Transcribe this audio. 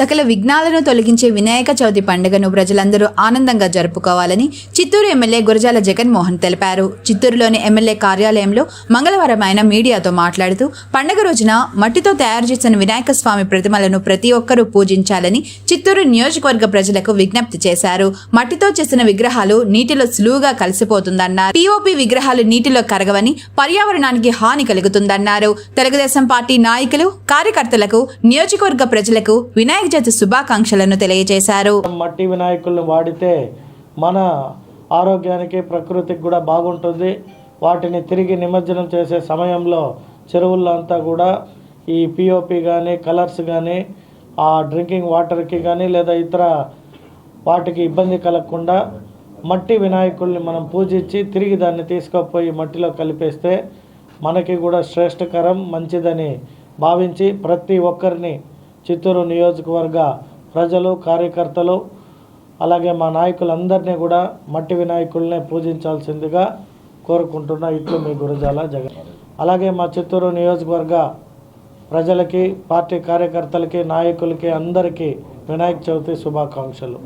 సకల విఘ్నాలను తొలగించే వినాయక చవితి పండుగను ప్రజలందరూ ఆనందంగా జరుపుకోవాలని చిత్తూరు ఎమ్మెల్యే గురజాల జగన్మోహన్ తెలిపారు. చిత్తూరులోని ఎమ్మెల్యే కార్యాలయంలో మంగళవారం ఆయన మీడియాతో మాట్లాడుతూ పండుగ రోజున మట్టితో తయారు చేసిన వినాయక స్వామి ప్రతిమలను ప్రతి ఒక్కరూ పూజించాలని చిత్తూరు నియోజకవర్గ ప్రజలకు విజ్ఞప్తి చేశారు. మట్టితో చేసిన విగ్రహాలు నీటిలో సులువుగా కలిసిపోతుందన్నారు. పిఓపి విగ్రహాలు నీటిలో కరగవని పర్యావరణానికి హాని కలుగుతుందన్నారు. తెలుగుదేశం పార్టీ నాయకులు కార్యకర్తలకు నియోజకవర్గ ప్రజలకు వినాయక చవితి శుభాకాంక్షలను తెలియజేశారు. మట్టి వినాయకుల్ని వాడితే మన ఆరోగ్యానికి ప్రకృతికి కూడా బాగుంటుంది. వాటిని తిరిగి నిమజ్జనం చేసే సమయంలో చెరువుల్లో అంతా కూడా ఈ పిఓపి కానీ కలర్స్ కానీ ఆ డ్రింకింగ్ వాటర్కి కానీ లేదా ఇతర వాటికి ఇబ్బంది కలగకుండా మట్టి వినాయకుల్ని మనం పూజించి తిరిగి దాన్ని తీసుకుపోయి మట్టిలో కలిపేస్తే మనకి కూడా శ్రేష్టకరం మంచిదని భావించి ప్రతి ఒక్కరిని చిత్తూరు నియోజకవర్గ ప్రజలు కార్యకర్తలు అలాగే మా నాయకులందరినీ కూడా మట్టి వినాయకుల్నే పూజించాల్సిందిగా కోరుకుంటున్నా ఇట్లు మీ గురజాల జగన్. అలాగే మా చిత్తూరు నియోజకవర్గ ప్రజలకి పార్టీ కార్యకర్తలకి నాయకులకి అందరికీ వినాయక చవితి శుభాకాంక్షలు.